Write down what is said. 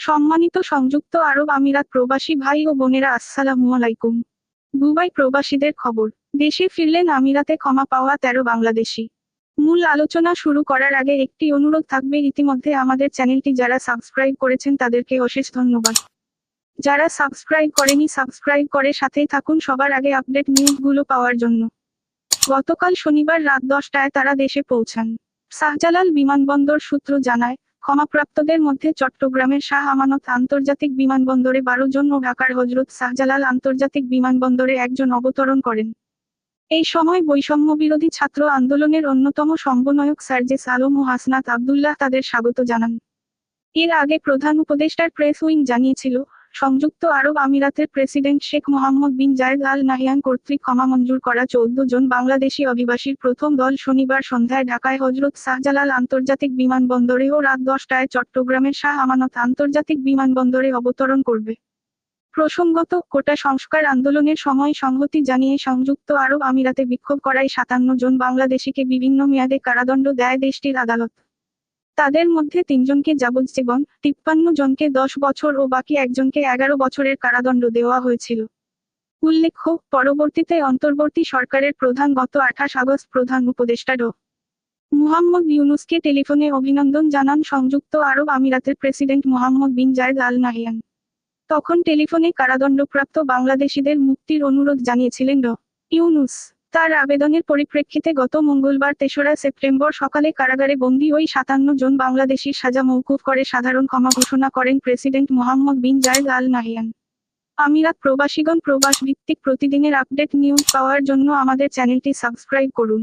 সম্মানিত সংযুক্ত আরব আমিরাত প্রবাসী ভাই ও বোনেরা, আসসালামু আলাইকুম। দুবাই প্রবাসীদের খবর, দেশে ফিরলেন আমিরাতে ক্ষমা পাওয়া তেরো বাংলাদেশি। মূল আলোচনা শুরু করার আগে একটি অনুরোধ থাকবে, ইতিমধ্যে আমাদের চ্যানেলটি যারা সাবস্ক্রাইব করেছেন তাদেরকে অশেষ ধন্যবাদ। যারা সাবস্ক্রাইব করেনি, সাবস্ক্রাইব করে সাথেই থাকুন সবার আগে আপডেট নিউজগুলো পাওয়ার জন্য। গতকাল শনিবার রাত দশটায় তারা দেশে পৌঁছান। শাহজালাল বিমানবন্দর সূত্র জানায় ক্ষমাপ্রাপ্তদের মধ্যে চট্টগ্রামের শাহ আমানত আন্তর্জাতিক বিমানবন্দরে বারো জন ও ঢাকার হজরত শাহজালাল আন্তর্জাতিক বিমানবন্দরে একজন অবতরণ করেন। এই সময় বৈষম্য বিরোধী ছাত্র আন্দোলনের অন্যতম সমন্বয়ক সার্জেস আলম ও হাসনাত আবদুল্লাহ তাদের স্বাগত জানান। এর আগে প্রধান উপদেষ্টার প্রেস উইং জানিয়েছিল সংযুক্ত আরব আমিরাতের president Sheikh Mohammed bin Zayed Al Nahyan কর্তৃক ক্ষমা মঞ্জুর করা চৌদ্দ জন বাংলাদেশি অভিবাসীর প্রথম দল শনিবার সন্ধ্যায় ঢাকায় হজরত শাহজালাল আন্তর্জাতিক বিমানবন্দরে ও রাত দশটায় চট্টগ্রামের শাহ আমানত আন্তর্জাতিক বিমানবন্দরে অবতরণ করবে। প্রসঙ্গত, কোটা সংস্কার আন্দোলনের সময় সংহতি জানিয়ে সংযুক্ত আরব আমিরাতে বিক্ষোভ করায় সাতান্ন জন বাংলাদেশিকে বিভিন্ন মেয়াদে কারাদণ্ড দেয় দেশটির আদালত। তাদের মধ্যে তিনজনকে যাবজ্জীবন তিপ্পান্ন জনকে দশ বছর ও বাকি একজনকে এগারো বছরের কারাদণ্ড দেওয়া হয়েছিল। উল্লেখ্য, পরবর্তীতে অন্তর্বর্তী সরকারের প্রধান গত আঠাশ আগস্ট প্রধান উপদেষ্টা ড। মুহাম্মদ ইউনুসকে টেলিফোনে অভিনন্দন জানান সংযুক্ত আরব আমিরাতের president Mohammed bin Zayed Al Nahyan. তখন টেলিফোনে কারাদণ্ডপ্রাপ্ত বাংলাদেশিদের মুক্তির অনুরোধ জানিয়েছিলেন ড। ইউনুস। তার আবেদনের পরিপ্রেক্ষিতে গত মঙ্গলবার তেসরা সেপ্টেম্বর সকালে কারাগারে বন্দি ওই সাতান্ন জন বাংলাদেশির সাজা মৌকুফ করে সাধারণ ক্ষমা ঘোষণা করেন president Mohammed bin Zayed Al Nahyan. আমিরাত প্রবাসীগণ প্রবাস ভিত্তিক প্রতিদিনের আপডেট নিউজ পাওয়ার জন্য আমাদের চ্যানেলটি সাবস্ক্রাইব করুন।